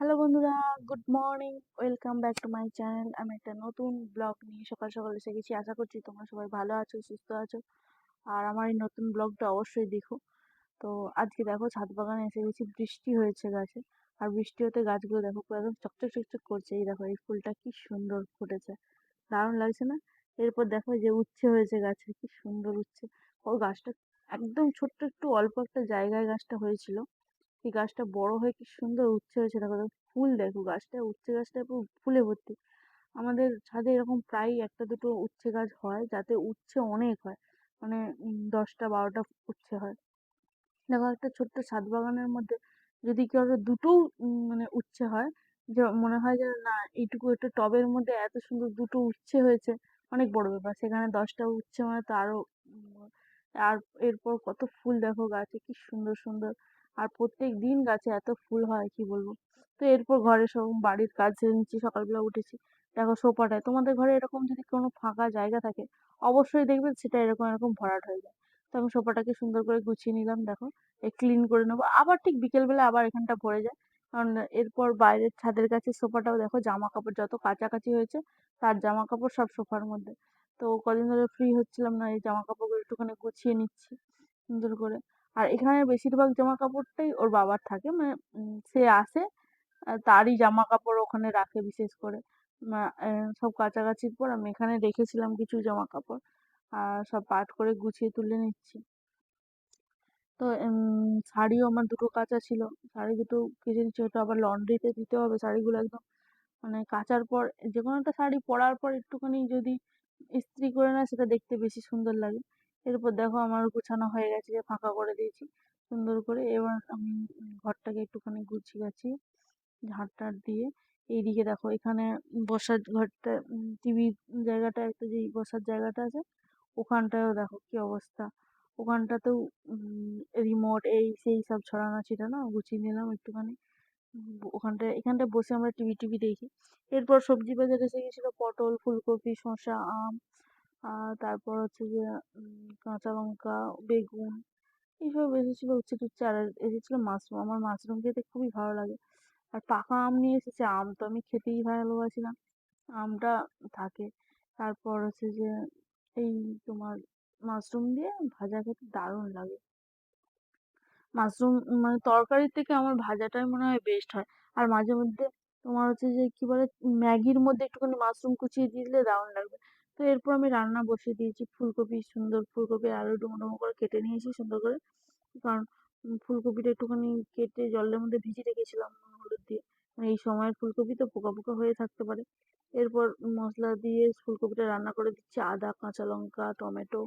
Hello বন্ধুরা, good morning, welcome back to my channel. আমি একটা নতুন ব্লগ নিয়ে সকাল সকাল এসে গেছি। আশা করছি তোমরা সবাই ভালো আছো, সুস্থ আছো। আর আমার এই নতুন ব্লগটা অবশ্যই দেখো। তো আজকে দেখো ছাদ বাগানে এসে গেছি, বৃষ্টি হয়েছে গাছে। আর বৃষ্টি হতে গাছগুলো দেখো পুরো একদম চকচক চকচক করছে। এই দেখো, এই ফুলটা কি সুন্দর ফুটেছে। দারুণ লাগছে না? এরপর দেখো যে উচ্ছে হয়েছে গাছে, কি সুন্দর উচ্ছে। ও গাছটা একদম ছোট্ট একটু অল্প একটা জায়গায় গাছটা হয়েছিল। এই গাছটা বড় হয়ে কি সুন্দর উচ্ছে হয়েছে দেখো ফুল দেখো, গাছটা উচ্ছে গাছটা পুরো ফুলে ভর্তি। আমাদের ছাদে এরকম প্রায় একটা দুটো উচ্ছে গাছ হয়, যাতে উচ্ছে অনেক হয় মানে দশটা বারোটা উচ্ছে হয়। দেখো একটা ছোট্ট ছাদ বাগানের মধ্যে যদি কেউ উম মানে উচ্ছে হয়, যে মনে হয় যে না, এইটুকু একটা টবের মধ্যে এত সুন্দর দুটো উচ্ছে হয়েছে, অনেক বড় ব্যাপার। সেখানে দশটা উচ্ছে মানে তো আরও আর এরপর কত ফুল দেখো, গাছে কি সুন্দর সুন্দর আর প্রত্যেক দিন গাছে এত ফুল হয়, কি বলব? তো এরপর ঘরে সব বাড়ির কাজ সেরে নিচ্ছি সকালবেলা উঠেছি। দেখো সোফাটায়, তোমাদের ঘরে এরকম যদি কোনো ফাঁকা জায়গা থাকে, অবশ্যই দেখবে সেটা এরকম এরকম ভরাট হয়ে যায়। তো আমি সোফাটাকে সুন্দর করে গুছিয়ে নিলাম, দেখো। ক্লিন করে নেব। আবার ঠিক বিকেলবেলা আবার এখানটা ভরে যায়। কারণ এরপর বাইরের ছাদের কাছে সোফাটাও দেখো জামা কাপড় যত কাচাকাচি হয়েছে, তার জামা কাপড় সব সোফার মধ্যে। তো কদিন ধরে ফ্রি হচ্ছিলাম না, এই জামা কাপড়গুলো একটুখানি গুছিয়ে নিচ্ছি। সুন্দর করে। আর এখানে বেশিরভাগ জামা কাপড়টাই ওর বাবার থাকে। মানে সে আসে তারই জামা কাপড় ওখানে রাখে বিশেষ করে। সব কাচাকাচির পর আমি এখানে রেখেছিলাম কিছু জামা কাপড় আর সব পাট করে গুছিয়ে তুলে নিচ্ছি। তো শাড়িও আমার দুটো কাচা ছিল। শাড়ি দুটো কেচে নিচ্ছি হয়তো আবার লন্ড্রিতে দিতে হবে। শাড়িগুলো একদম মানে কাচার পর যে কোনো একটা শাড়ি পরার পর একটুখানি যদি ইস্ত্রি করে নেয়, সেটা দেখতে বেশি সুন্দর লাগে। এরপর দেখো আমার গোছানো হয়ে গেছে যে ফাঁকা করে দিয়েছি সুন্দর করে। এবার আমি ঘরটাকে একটুখানি গুছিয়ে গাছিয়ে ঝাড় টাড় দিয়ে। এইদিকে দেখো এখানে বসার ঘরটা টিভি জায়গাটা একটা যে বসার জায়গাটা আছে ওখানটায়ও দেখো কি অবস্থা। ওখানটাতেও রিমোট এই সেই সব ছড়ানো ছিটানো গুছিয়ে নিলাম একটুখানি। উম, ওখানটায় এখানটায় বসে আমরা টিভি টিভি দেখি। এরপর সবজি বাজার এসে গেছিল পটল ফুলকপি শসা আম আর তারপর হচ্ছে যে কাঁচা লঙ্কা, বেগুন এইসব এসেছিল উচ্ছে টুচ্ছে আর এসেছিল মাশরুম। আমার মাশরুম খেতে খুবই ভালো লাগে। আর পাকা আম নিয়ে এসেছে, আম তো আমি খেতেই ভালোবাসি না আমটা থাকে। তারপর হচ্ছে যে, এই তোমার মাশরুম দিয়ে ভাজা খেতে দারুণ লাগে। মাশরুম মানে তরকারির থেকে আমার ভাজাটাই মনে হয় বেস্ট হয়। আর মাঝে মধ্যে তোমার হচ্ছে যে, কি বলে, ম্যাগির মধ্যে একটুখানি মাশরুম কুচিয়ে দিয়ে দিলে দারুণ লাগবে। তো এরপর আমি রান্না বসিয়ে দিয়েছি। ফুলকপি, সুন্দর ফুলকপি, আলু ডুমো ডুমো করে কেটে নিয়েছি সুন্দর করে। কারণ ফুলকপিটা একটুখানি কেটে জলের মধ্যে ভিজিয়ে রেখেছিলাম হলুদ দিয়ে। মানে এই সময়ের ফুলকপি তো পোকা পোকা হয়ে থাকতে পারে। এরপর মশলা দিয়ে ফুলকপিটা রান্না করে দিচ্ছি আদা, কাঁচা লঙ্কা, টমেটো,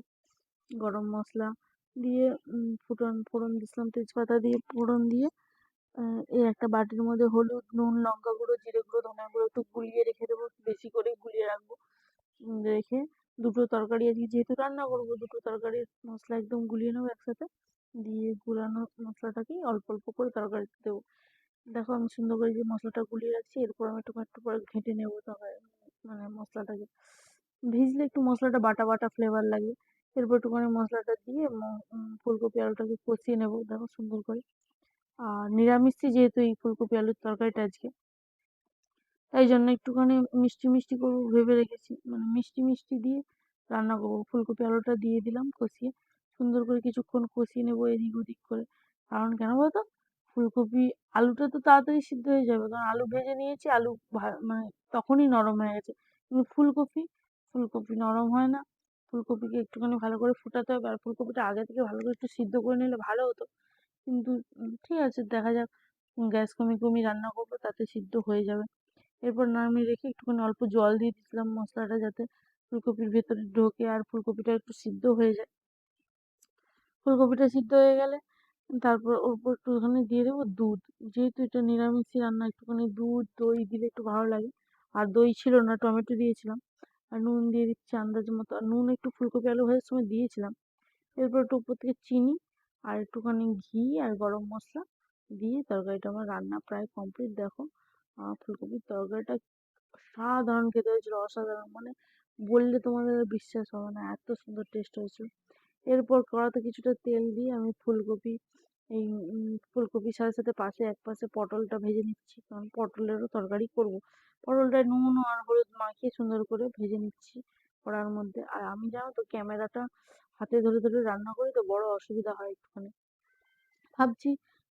গরম মশলা দিয়ে ফুটন, ফোড়ন দিয়েছিলাম তেজপাতা দিয়ে, ফোড়ন দিয়ে এই একটা বাটির মধ্যে হলুদ, নুন, লঙ্কা গুঁড়ো, জিরে গুঁড়ো ধনে গুঁড়ো একটু গুলিয়ে রেখে দেবো বেশি উম, রেখে দুটো তরকারি আজকে যেহেতু রান্না করব দুটো তরকারির মশলা একদম গুলিয়ে নেব একসাথে। দিয়ে গুলানো মশলাটাকেই অল্প অল্প করে তরকারিতে দেবো। দেখো আমি সুন্দর করে যে মশলাটা গুলিয়ে রাখছি এরপর আমি একটু একটু পরে ঘেঁটে নেব তরকারি মানে মশলাটাকে। ভিজলে একটু মশলাটা বাটা বাটা ফ্লেভার লাগে। এরপর একটুখানি মশলাটা দিয়ে ফুলকপি আলুটাকে কষিয়ে নেব দেখো সুন্দর করে। আর নিরামিষই যেহেতু এই ফুলকপি আলুর তরকারিটা আজকে তাই জন্য একটুখানি মিষ্টি মিষ্টি করব ভেবে রেখেছি। মানে মিষ্টি মিষ্টি দিয়ে রান্না করব। ফুলকপি আলুটা দিয়ে দিলাম কষিয়ে। সুন্দর করে কিছুক্ষণ কষিয়ে নেব এদিক ওদিক করে। কারণ কেন বলতো? ফুলকপি আলুটা তো তাড়াতাড়ি সিদ্ধ হয়ে যাবে। কারণ আলু ভেজে নিয়েছি, আলু মানে তখনই নরম হয়ে গেছে। কিন্তু ফুলকপি ফুলকপি নরম হয় না। ফুলকপিকে একটুখানি ভালো করে ফুটাতে হবে। আর ফুলকপিটা আগে থেকে ভালো করে একটু সিদ্ধ করে নিলে ভালো হতো। কিন্তু ঠিক আছে, দেখা যাক। গ্যাস কমিয়ে কমিয়ে রান্না করব, তাতে সিদ্ধ হয়ে যাবে। এরপর নামিয়ে রেখে একটুখানি অল্প জল দিয়ে দিয়েছিলাম মশলাটা যাতে ফুলকপির ভেতরে ঢোকে আর ফুলকপিটা একটু সিদ্ধ হয়ে যায়। ফুলকপিটা সিদ্ধ হয়ে গেলে তারপর ওর উপর একটুখানি দিয়ে দেবো দুধ। যেহেতু এটা নিরামিষই রান্না, একটুখানি দুধ, দই দিলে একটু ভালো লাগে। আর দই ছিল না, টমেটো দিয়েছিলাম। আর নুন দিয়ে দিচ্ছি আন্দাজ মতো। আর নুন একটু ফুলকপি আলু ভাজার সময় দিয়েছিলাম। এরপর একটু উপর থেকে চিনি আর একটুখানি ঘি আর গরম মশলা দিয়ে তরকারিটা আমার রান্না প্রায় কমপ্লিট দেখো ফুলকপির তরকারিটা অসাধারণ খেতে হয়েছিল, অসাধারণ। মানে বললে তোমাদের বিশ্বাস হবে না, এত সুন্দর টেস্ট হয়েছিল এরপর কড়াতে কিছুটা তেল দিয়ে আমি ফুলকপি, এই ফুলকপির সাথে সাথে পাশে এক পাশে পটলটা ভেজে নিচ্ছি, কারণ পটলেরও তরকারি করব। পটলটা নুন আর হলুদ মাখিয়ে সুন্দর করে ভেজে নিচ্ছি কড়ার মধ্যে। আর আমি জানো তো ক্যামেরাটা হাতে ধরে ধরে রান্না করি, তো বড় অসুবিধা হয় একটুখানি। ভাবছি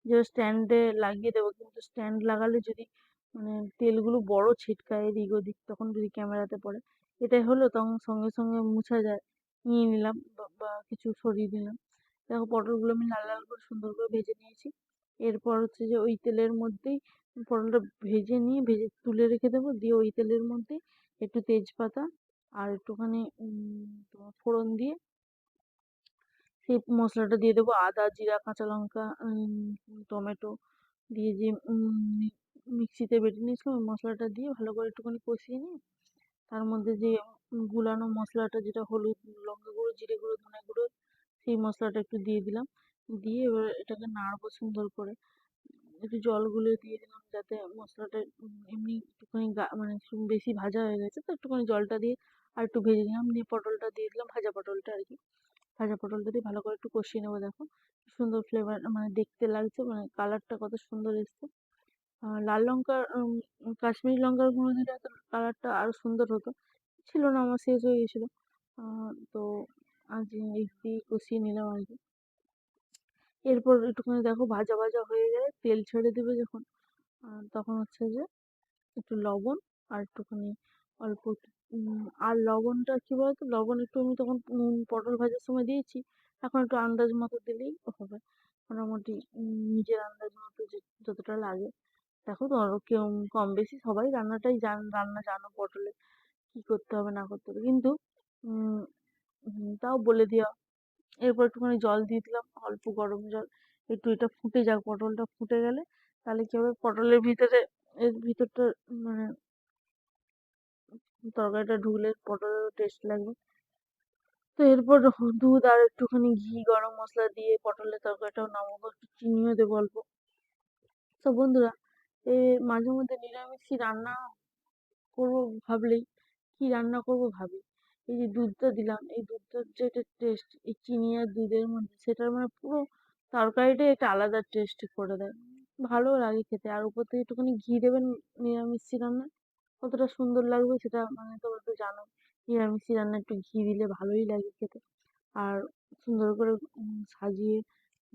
যে স্ট্যান্ডে লাগিয়ে দেবো, কিন্তু স্ট্যান্ড লাগালে যদি মানে তেলগুলো বড় ছিটকায় এদিক ওদিক, তখন যদি ক্যামেরাতে পড়ে। এটাই হলো, তখন সঙ্গে সঙ্গে মুছা যায়। নিয়ে নিলাম, বা কিছু সরিয়ে দিলাম। দেখো, পটলগুলো আমি লাল লাল করে সুন্দর করে ভেজে নিয়েছি। এরপর হচ্ছে যে ওই তেলের মধ্যেই পটলটা ভেজে নিয়ে, ভেজে তুলে রেখে দেবো। দিয়ে ওই তেলের মধ্যে একটু তেজপাতা আর একটুখানি ফোড়ন দিয়ে সেই মশলাটা দিয়ে দেবো। আদা, জিরা, কাঁচা লঙ্কা টমেটো দিয়ে যে মিক্সিতে বেটে নিয়েছিলাম, ওই মশলাটা দিয়ে ভালো করে একটুখানি কষিয়ে নিয়ে, তার মধ্যে যে গুলানো মশলাটা, যেটা হলুদ, লঙ্কা গুঁড়ো, জিরে গুঁড়ো, ধনে গুঁড়ো, সেই মশলাটা একটু দিয়ে দিলাম। দিয়ে এবার এটাকে নাড়বো সুন্দর করে। একটু জল গুলে দিয়ে দিলাম যাতে মশলাটা এমনি একটুখানি গা মানে বেশি ভাজা হয়ে গেছে, তো একটুখানি জলটা দিয়ে আর একটু ভেজে নিলাম। দিয়ে পটলটা দিয়ে দিলাম, ভাজা পটলটা আর কি ভাজা পটলটা দিয়ে ভালো করে একটু কষিয়ে নেব, দেখো। সুন্দর ফ্লেভার মানে দেখতে লাগছে মানে কালারটা কত সুন্দর এসছে। লাল লঙ্কার কাশ্মীরি লঙ্কার গুঁড়ো দিলে হয়তো কালারটা আরও সুন্দর হতো। ছিল না, আমার শেষ হয়ে গেছিল। তো আজ দিয়ে কষিয়ে নিলাম আর কি। এরপর একটুখানি দেখো, ভাজা ভাজা হয়ে গেলে তেল ছেড়ে দেবে যখন। তখন হচ্ছে যে একটু লবণ আর একটুখানি অল্প আর লবণটা কী বলতো? লবণ একটু আমি তখন পটল ভাজার সময় দিয়েছি। এখন একটু আন্দাজ মতো দিলেই হবে। মোটামুটি নিজের আন্দাজ মতো যতটা লাগে। দেখো তো কেউ কম বেশি সবাই রান্নাটাই জান, রান্না জানো পটলের কী করতে হবে, না করতে হবে। কিন্তু তাও বলে দেওয়া এরপর একটুখানি জল দিয়ে দিলাম, অল্প গরম জল। একটু এটা ফুটে যাক, পটলটা ফুটে গেলে। তাহলে কী হবে? পটলের ভিতরে, এর ভিতরটা মানে তরকারিটা ঢুকলে পটলেরও টেস্ট লাগবে। তো এরপর দুধ আর একটুখানি ঘি, গরম মশলা দিয়ে পটলের তরকারিটাও নামাবো। একটু চিনিও দেবো অল্প। তো বন্ধুরা মাঝে মধ্যে নিরামিষই রান্না করব ভাবলেই, কী রান্না করব ভাবি? এই যে দুধটা দিলাম, এই দুধটার যে একটা টেস্ট এই চিনি আর দুধের মধ্যে সেটার মানে পুরো তরকারিটাই একটা আলাদা টেস্ট করে দেয়। ভালো লাগে খেতে। আর উপর থেকে একটুখানি ঘি দেবেন নিরামিষি রান্না? কতটা সুন্দর লাগবে সেটা মানে তোমরা তো জানো নিরামিষি রান্না একটু ঘি দিলে ভালোই লাগে খেতে। আর সুন্দর করে সাজিয়ে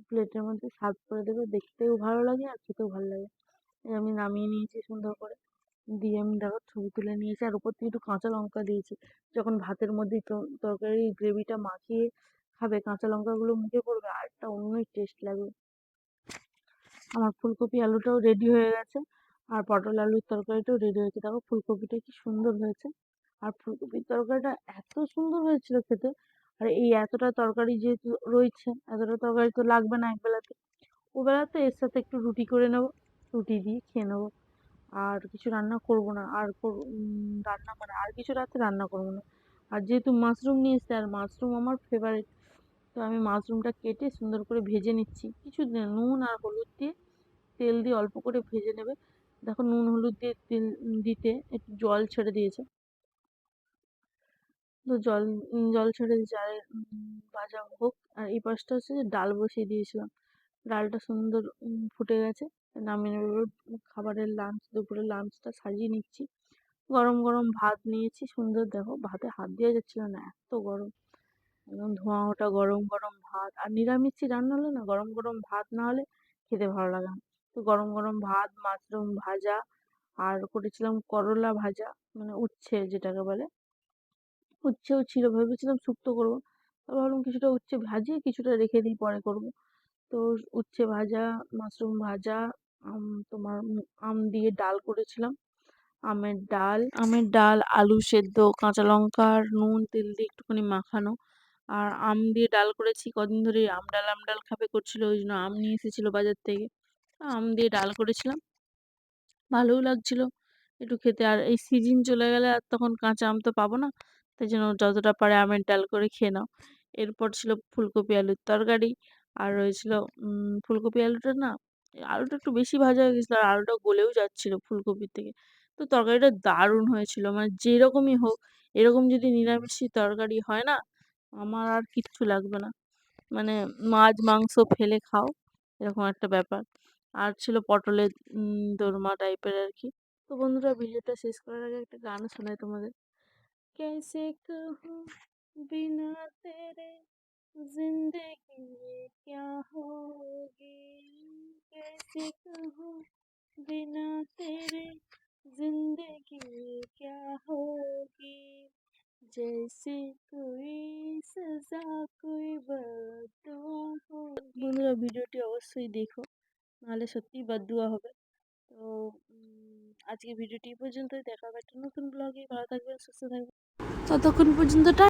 প্লেটের মধ্যে সার্ভ করে দেবে। দেখতেও ভালো লাগে আর খেতেও ভালো লাগে। আমি নামিয়ে নিয়েছি সুন্দর করে। দিয়ে আমি দেখো ছবি তুলে নিয়েছি, আর উপর থেকে একটু কাঁচা লঙ্কা দিয়েছি। যখন ভাতের মধ্যে তরকারির গ্রেভিটা মাখিয়ে খাবে, কাঁচা লঙ্কাগুলো মুখে পড়বে, আর একটা অন্যই টেস্ট লাগবে। আমার ফুলকপি আলুটাও রেডি হয়ে গেছে, আর পটল আলুর তরকারিটাও রেডি হয়েছে। দেখো ফুলকপিটা কি সুন্দর হয়েছে, আর ফুলকপির তরকারিটা এত সুন্দর হয়েছিল খেতে। আর এই এতটা তরকারি যেহেতু রয়েছে, এতটা তরকারি তো লাগবে না একবেলাতে। ওবেলাতে এর সাথে একটু রুটি করে নেব। রুটি দিয়ে খেয়ে নেব। আর কিছু রান্না করব না। আর রান্না মানে আর কিছু রাতে রান্না করব না। আর যেহেতু মাশরুম নিয়ে এসেছে, আর মাশরুম আমার ফেভারিট তো আমি মাশরুমটা কেটে সুন্দর করে ভেজে নিচ্ছি। কিছু নুন আর হলুদ দিয়ে তেল দিয়ে অল্প করে ভেজে নেবে। দেখো নুন, হলুদ দিয়ে তেল দিতে একটু জল ছেড়ে দিয়েছে। তো জল জল ছেড়ে দিয়েছে আর ভাজা হোক। আর এই পাশটা হচ্ছে যে ডাল বসিয়ে দিয়েছিলাম। ডালটা সুন্দর ফুটে গেছে। নামিয়ে নেব। খাবারের লাঞ্চ দুপুরের লাঞ্চটা সাজিয়ে নিচ্ছি। গরম গরম ভাত নিয়েছি। সুন্দর দেখো, ভাতে হাত দেওয়া যাচ্ছিল না, এত গরম। একদম ধোঁয়া ওঠা, গরম গরম ভাত। আর নিরামিষি রান্না হলে না, গরম গরম ভাত না হলে খেতে ভালো লাগে না। তো গরম গরম ভাত, মাশরুম ভাজা, আর করেছিলাম করলা ভাজা মানে উচ্ছে যেটাকে বলে। উচ্ছেও ছিল, ভেবেছিলাম শুক্তো করব। তারপর ভাবলাম কিছুটা উচ্ছে ভাজিয়ে কিছুটা রেখে দিই, পরে করব। তো উচ্ছে ভাজা, মাশরুম ভাজা তোমার আম দিয়ে ডাল করেছিলাম। আমের ডাল আমের ডাল, আলু সেদ্ধ, কাঁচা লঙ্কা নুন, তেল দিয়ে একটুখানি মাখানো। আর আম দিয়ে ডাল করেছি, কদিন ধরে আম ডাল আম ডাল খাবে করছিল, ওই জন্য আম নিয়ে এসেছিল বাজার থেকে। আম দিয়ে ডাল করেছিলাম। ভালোও লাগছিল একটু খেতে। আর এই সিজন চলে গেলে আর তখন কাঁচা আম তো পাবো না, তাই জন্য যতটা পারে আমের ডাল করে খেয়ে নাও। এরপর ছিল ফুলকপি, আলুর তরকারি। আর রয়েছিল ফুলকপি আলুটা না আলুটা একটু বেশি ভাজা হয়ে গেছিলো আর আলুটা গলেও যাচ্ছিলো ফুলকপির থেকে তো তরকারিটা দারুণ হয়েছিল মানে যেরকমই হোক এরকম যদি নিরামিষি তরকারি হয় না আমার আর কিচ্ছু লাগবে না মানে মাছ মাংস ফেলে খাও এরকম একটা ব্যাপার আর ছিল পটলের উম, দোরমা টাইপের আর কি তো বন্ধুরা ভিডিওটা শেষ করার আগে একটা গান শোনাই তোমাদের कैसे कहूँ बिना तेरे जिंदगी में क्या होगी कैसे कहूँ बिना तेरे जिंदगी में क्या होगी जैसे कोई सजा कोई बदुआ हो বন্ধুরা ভিডিওটি অবশ্যই দেখো নাহলে সত্যিই বাদুয়া হবে তো উম, আজকে ভিডিওটি এই পর্যন্তই দেখা হবে একটা নতুন ব্লগে ভালো থাকবেন সুস্থ থাকবেন ততক্ষণ পর্যন্ত টা